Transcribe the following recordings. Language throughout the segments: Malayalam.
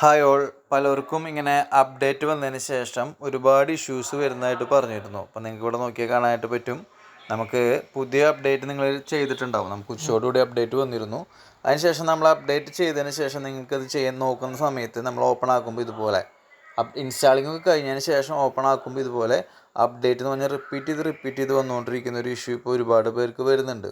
ഹായ് ഓൾ പലർക്കും ഇങ്ങനെ അപ്ഡേറ്റ് വന്നതിന് ശേഷം ഒരുപാട് ഇഷ്യൂസ് വരുന്നതായിട്ട് പറഞ്ഞിരുന്നു. അപ്പോൾ നിങ്ങൾക്ക് ഇവിടെ നോക്കിയാൽ കാണാനായിട്ട് പറ്റും. നമുക്ക് പുതിയ അപ്ഡേറ്റ് നിങ്ങൾ ചെയ്തിട്ടുണ്ടാവും. നമുക്ക് ഉച്ചയോടുകൂടി അപ്ഡേറ്റ് വന്നിരുന്നു. അതിനുശേഷം നമ്മൾ അപ്ഡേറ്റ് ചെയ്തതിന് ശേഷം നിങ്ങൾക്കത് ചെയ്യാൻ നോക്കുന്ന സമയത്ത് നമ്മൾ ഓപ്പൺ ആക്കുമ്പോൾ ഇതുപോലെ ഇൻസ്റ്റാളിംഗ് ഒക്കെ കഴിഞ്ഞതിന് ശേഷം ഓപ്പൺ ആക്കുമ്പോൾ ഇതുപോലെ അപ്ഡേറ്റ് എന്ന് പറഞ്ഞാൽ റിപ്പീറ്റ് ചെയ്ത് റിപ്പീറ്റ് ചെയ്ത് വന്നുകൊണ്ടിരിക്കുന്ന ഒരു ഇഷ്യൂ ഇപ്പോൾ ഒരുപാട് പേർക്ക് വരുന്നുണ്ട്.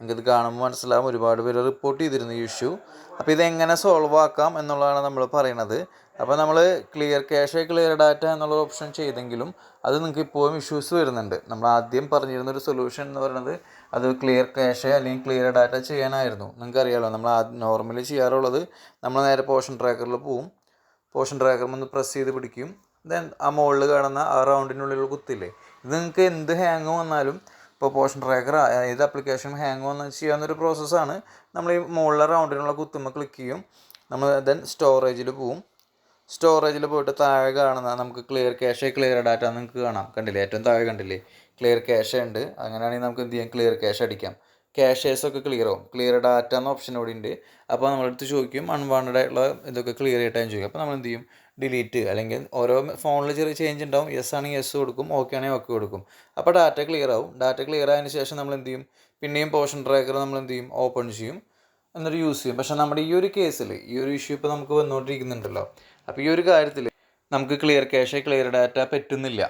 നിങ്ങൾക്കിത് കാണുമ്പോൾ മനസ്സിലാവും ഒരുപാട് പേര് റിപ്പോർട്ട് ചെയ്തിരുന്നു ഈ ഇഷ്യൂ അപ്പോൾ ഇതെങ്ങനെ സോൾവ് ആക്കാം എന്നുള്ളതാണ് നമ്മൾ പറയണത്. അപ്പോൾ നമ്മൾ ക്ലിയർ ക്യാഷ് ക്ലിയർ ഡാറ്റ എന്നുള്ള ഓപ്ഷൻ ചെയ്തെങ്കിലും അത് നിങ്ങൾക്ക് ഇപ്പോഴും ഇഷ്യൂസ് വരുന്നുണ്ട്. നമ്മൾ ആദ്യം പറഞ്ഞിരുന്ന ഒരു സൊല്യൂഷൻ എന്ന് പറയുന്നത് അത് ക്ലിയർ ക്യാഷ് അല്ലെങ്കിൽ ക്ലിയർ ഡാറ്റ ചെയ്യാനായിരുന്നു. നിങ്ങൾക്ക് അറിയാമല്ലോ നമ്മൾ നോർമലി ചെയ്യാറുള്ളത് നമ്മൾ നേരെ പോർഷൻ ട്രാക്കറിൽ പോവും. പോർഷൻ ട്രാക്കർ ഒന്ന് പ്രസ് ചെയ്ത് പിടിക്കും. ദെൻ ആ മുകളിൽ കാണുന്ന ആ റൗണ്ടിനുള്ളിൽ കുത്തില്ലേ? ഇത് നിങ്ങൾക്ക് എന്ത് ഹാങ് വന്നാലും ഇപ്പോൾ പോർഷൻ ട്രാക്കർ ഏത് ആപ്ലിക്കേഷൻ ഹാങ് വന്ന് ചെയ്യാവുന്നൊരു പ്രോസസ്സാണ് നമ്മൾ ഈ മുകളിലെ റൗണ്ടിനുള്ള കുത്തുമ്പോൾ ക്ലിക്ക് ചെയ്യും. നമ്മൾ ദെൻ സ്റ്റോറേജിൽ പോവും. സ്റ്റോറേജിൽ പോയിട്ട് താഴെ കാണുന്ന നമുക്ക് ക്ലിയർ ക്യാഷ് ക്ലിയർ ഡാറ്റ നിങ്ങൾക്ക് കാണാം. കണ്ടില്ലേ? ഏറ്റവും താഴെ കണ്ടില്ലേ? ക്ലിയർ ക്യാഷ് ഉണ്ട്. അങ്ങനെയാണെങ്കിൽ നമുക്ക് എന്ത് ചെയ്യാം? ക്ലിയർ ക്യാഷ് അടിക്കാം. ക്യാഷേഴ്സ് ഒക്കെ ക്ലിയർ ആവും. ക്ലിയർ ഡാറ്റ എന്ന ഓപ്ഷൻ ഇവിടെ ഉണ്ട്. അപ്പോൾ നമ്മളടുത്ത് ചോദിക്കും അൺവാണ്ടഡ് ആയിട്ടുള്ള ഇതൊക്കെ ക്ലിയർ ചെയ്തിട്ടാണ് ചോദിക്കും. അപ്പോൾ നമ്മൾ എന്ത് ചെയ്യും? ഡിലീറ്റ് അല്ലെങ്കിൽ ഓരോ ഫോണിൽ ചെറിയ ചേഞ്ച് ഉണ്ടാവും. യെസ് ആണെങ്കിൽ യെസ് കൊടുക്കും. ഓക്കെ ആണെങ്കിൽ ഓക്കെ കൊടുക്കും. അപ്പോൾ ഡാറ്റ ക്ലിയർ ആവും. ഡാറ്റ ക്ലിയർ ആയതിന് ശേഷം നമ്മൾ എന്ത് ചെയ്യും? പിന്നെയും പോർഷൻ ട്രാക്കർ നമ്മൾ എന്ത് ചെയ്യും? ഓപ്പൺ ചെയ്യും. എന്നിട്ട് യൂസ് ചെയ്യും. പക്ഷേ നമ്മുടെ ഈ ഒരു കേസിൽ ഈ ഒരു ഇഷ്യൂ ഇപ്പോൾ നമുക്ക് വന്നുകൊണ്ടിരിക്കുന്നുണ്ടല്ലോ അപ്പോൾ ഈ ഒരു കാര്യത്തിൽ നമുക്ക് ക്ലിയർ ക്യാഷ് ക്ലിയർ ഡാറ്റ പറ്റുന്നില്ല.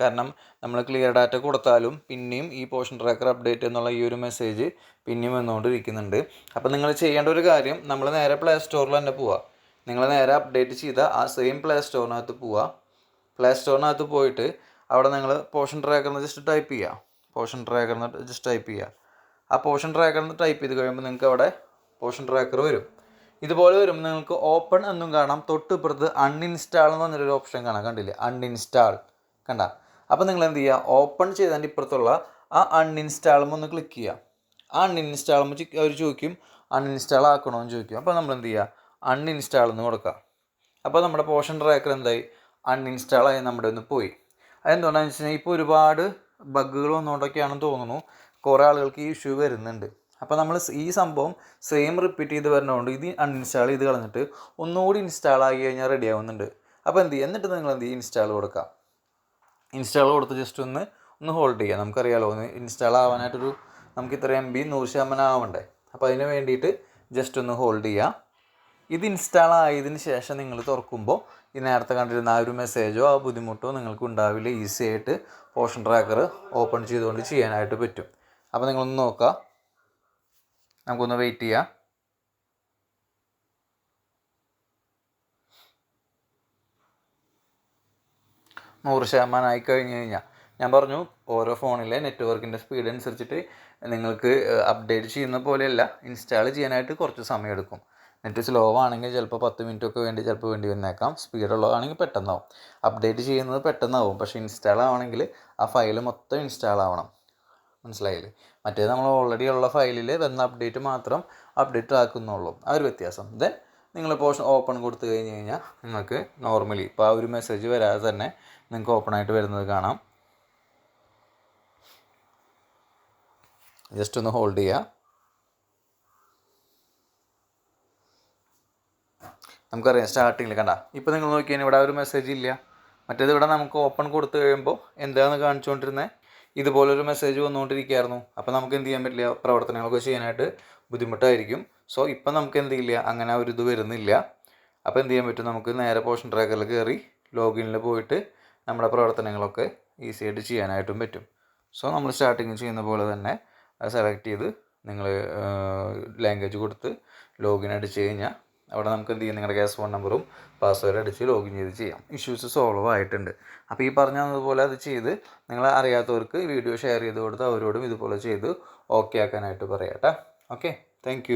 കാരണം നമ്മൾ ക്ലിയർ ഡാറ്റ കൊടുത്താലും പിന്നെയും ഈ പോഷൻ ട്രാക്കർ അപ്ഡേറ്റ് എന്നുള്ള ഈ ഒരു മെസ്സേജ് പിന്നെയും വന്നുകൊണ്ടിരിക്കുന്നുണ്ട്. അപ്പോൾ നിങ്ങൾ ചെയ്യേണ്ട ഒരു കാര്യം നമ്മൾ നേരെ പ്ലേ സ്റ്റോറിൽ തന്നെ പോവുക നിങ്ങൾ നേരെ അപ്ഡേറ്റ് ചെയ്ത ആ സെയിം പ്ലേ സ്റ്റോറിനകത്ത് പോവുക പ്ലേ സ്റ്റോറിനകത്ത് പോയിട്ട് അവിടെ നിങ്ങൾ പോഷൻ ട്രാക്കർ എന്ന് ജസ്റ്റ് ടൈപ്പ് ചെയ്യുക ട്രാക്കർ എന്ന് ജസ്റ്റ് ടൈപ്പ് ചെയ്യുക ആ പോഷൻ ട്രാക്കർ എന്ന് ടൈപ്പ് ചെയ്ത് കഴിയുമ്പോൾ നിങ്ങൾക്ക് അവിടെ പോഷൻ ട്രാക്കർ വരും. ഇതുപോലെ വരും. നിങ്ങൾക്ക് ഓപ്പൺ എന്നും കാണാം. തൊട്ടിപ്പുറത്ത് അൺഇൻസ്റ്റാൾ എന്ന് പറഞ്ഞൊരു ഓപ്ഷൻ കാണാം. കണ്ടില്ലേ? അൺഇൻസ്റ്റാൾ കണ്ട? അപ്പോൾ നിങ്ങൾ എന്ത് ചെയ്യുക ഓപ്പൺ ചെയ്തതിന്റെ ഇപ്പുറത്തുള്ള ആ അൺഇൻസ്റ്റാളുമ്പോൾ ഒന്ന് ക്ലിക്ക് ചെയ്യുക ആ അൺഇൻസ്റ്റാളുമ്പോൾ അവർ ചോദിക്കും അൺഇൻസ്റ്റാൾ ആക്കണമെന്ന് ചോദിക്കും. അപ്പോൾ നമ്മൾ എന്ത് ചെയ്യുക അൺഇൻസ്റ്റാൾ എന്ന് കൊടുക്കുക അപ്പോൾ നമ്മുടെ പോഷൻ ട്രാക്കർ എന്തായി? അൺഇൻസ്റ്റാൾ ആയി നമ്മുടെ ഒന്ന് പോയി. അതെന്തുകൊണ്ടാണെന്ന് വെച്ച് കഴിഞ്ഞാൽ ഇപ്പോൾ ഒരുപാട് ബഗ്ഗുകൾ വന്നുകൊണ്ടൊക്കെയാണെന്ന് തോന്നുന്നു. കുറേ ആളുകൾക്ക് ഈ ഇഷ്യൂ വരുന്നുണ്ട്. അപ്പോൾ നമ്മൾ ഈ സംഭവം സെയിം റിപ്പീറ്റ് ചെയ്ത് വരുന്നതുകൊണ്ട് ഇത് അൺഇൻസ്റ്റാൾ ചെയ്ത് കളഞ്ഞിട്ട് ഒന്നുകൂടി ഇൻസ്റ്റാൾ ആയി കഴിഞ്ഞാൽ റെഡി ആവുന്നുണ്ട്. അപ്പോൾ എന്ത് ചെയ്യും എന്നിട്ട് നിങ്ങൾ എന്ത് ചെയ്യും ഇൻസ്റ്റാൾ കൊടുക്കുക ഇൻസ്റ്റാൾ കൊടുത്ത് ജസ്റ്റ് ഒന്ന് ഒന്ന് ഹോൾഡ് ചെയ്യുക നമുക്കറിയാലോ ഒന്ന് ഇൻസ്റ്റാൾ ആവാനായിട്ടൊരു നമുക്ക് ഇത്ര എം ബി നൂറ് ശതമാനം ആവണ്ടേ? അപ്പോൾ അതിന് വേണ്ടിയിട്ട് ജസ്റ്റ് ഒന്ന് ഹോൾഡ് ചെയ്യുക ഇത് ഇൻസ്റ്റാൾ ആയതിന് ശേഷം നിങ്ങൾ തുറക്കുമ്പോൾ ഈ നേരത്തെ കണ്ടിരുന്ന ആ ഒരു മെസ്സേജോ ആ ബുദ്ധിമുട്ടോ നിങ്ങൾക്ക് ഉണ്ടാവില്ല. ഈസി ആയിട്ട് പോർഷൻ ട്രാക്കർ ഓപ്പൺ ചെയ്തുകൊണ്ട് ചെയ്യാനായിട്ട് പറ്റും. അപ്പോൾ നിങ്ങളൊന്ന് നോക്കുക നമുക്കൊന്ന് വെയിറ്റ് ചെയ്യാം. നൂറ് ശതമാനം ആയി കഴിഞ്ഞ്. കഴിഞ്ഞാൽ ഞാൻ പറഞ്ഞു ഓരോ ഫോണിലെ നെറ്റ്വർക്കിന്റെ സ്പീഡ് അനുസരിച്ചിട്ട് നിങ്ങൾക്ക് അപ്ഡേറ്റ് ചെയ്യുന്ന പോലെയല്ല ഇൻസ്റ്റാൾ ചെയ്യാനായിട്ട് കുറച്ച് സമയം എടുക്കും. നെറ്റ് സ്ലോ ആണെങ്കിൽ ചിലപ്പോൾ പത്ത് മിനിറ്റ് ഒക്കെ വേണ്ടി ചിലപ്പോൾ വേണ്ടി വന്നേക്കാം. സ്പീഡ് ഉള്ളതാണെങ്കിൽ പെട്ടെന്നാവും. അപ്ഡേറ്റ് ചെയ്യുന്നത് പെട്ടെന്നാവും. പക്ഷേ ഇൻസ്റ്റാൾ ആവണമെങ്കിൽ ആ ഫയൽ മൊത്തം ഇൻസ്റ്റാൾ ആവണം. മനസ്സിലായില്ലേ? മറ്റേത് നമ്മൾ ഓൾറെഡി ഉള്ള ഫയലിൽ വന്ന അപ്ഡേറ്റ് മാത്രം അപ്ഡേറ്റ് ആക്കുന്നുള്ളൂ. ആ ഒരു വ്യത്യാസം. ദെൻ നിങ്ങൾ പോർഷൻ ഓപ്പൺ കൊടുത്തു കഴിഞ്ഞ് കഴിഞ്ഞാൽ നിങ്ങൾക്ക് നോർമലി ഇപ്പോൾ ആ ഒരു മെസ്സേജ് വരാതെ തന്നെ നിങ്ങൾക്ക് ഓപ്പൺ ആയിട്ട് വരുന്നത് കാണാം. ജസ്റ്റ് ഒന്ന് ഹോൾഡ് ചെയ്യുക നമുക്കറിയാം സ്റ്റാർട്ടിങ്ങിൽ കണ്ട. ഇപ്പോൾ നിങ്ങൾ നോക്കിയാൽ ഇവിടെ ഒരു മെസ്സേജ് ഇല്ല. മറ്റേത് ഇവിടെ നമുക്ക് ഓപ്പൺ കൊടുത്തു കഴിയുമ്പോൾ എന്താണെന്ന് കാണിച്ചുകൊണ്ടിരുന്നത് ഇതുപോലൊരു മെസ്സേജ് വന്നുകൊണ്ടിരിക്കുകയായിരുന്നു അപ്പോൾ നമുക്ക് എന്ത് ചെയ്യാൻ പറ്റില്ല? പ്രവർത്തനങ്ങളൊക്കെ ചെയ്യാനായിട്ട് ബുദ്ധിമുട്ടായിരിക്കും. സോ ഇപ്പം നമുക്ക് എന്ത് ചെയ്യില്ല അങ്ങനെ ഒരു ഇത് വരുന്നില്ല. അപ്പോൾ എന്ത് ചെയ്യാൻ പറ്റും? നമുക്ക് നേരെ പോഷൻ ട്രാക്കറിൽ കയറി ലോഗിനിൽ പോയിട്ട് നമ്മുടെ പ്രവർത്തനങ്ങളൊക്കെ ഈസി ആയിട്ട് ചെയ്യാനായിട്ടും പറ്റും. സോ നമ്മൾ സ്റ്റാർട്ടിങ് ചെയ്യുന്ന പോലെ തന്നെ അത് സെലക്ട് ചെയ്ത് നിങ്ങൾ ലാംഗ്വേജ് കൊടുത്ത് ലോഗിൻ അടിച്ച് കഴിഞ്ഞാൽ അവിടെ നമുക്ക് എന്ത് ചെയ്യാം? നിങ്ങളുടെ ഗ്യാസ് ഫോൺ നമ്പറും പാസ്വേഡ് അടിച്ച് ലോഗിൻ ചെയ്ത് ചെയ്യാം. ഇഷ്യൂസ് സോൾവ് ആയിട്ടുണ്ട്. അപ്പോൾ ഈ പറഞ്ഞതുപോലെ അത് ചെയ്ത് നിങ്ങൾ അറിയാത്തവർക്ക് വീഡിയോ ഷെയർ ചെയ്ത് കൊടുത്ത് അവരോടും ഇതുപോലെ ചെയ്ത് ഓക്കെ ആക്കാനായിട്ട് പറയാം കേട്ടോ ഓക്കെ താങ്ക്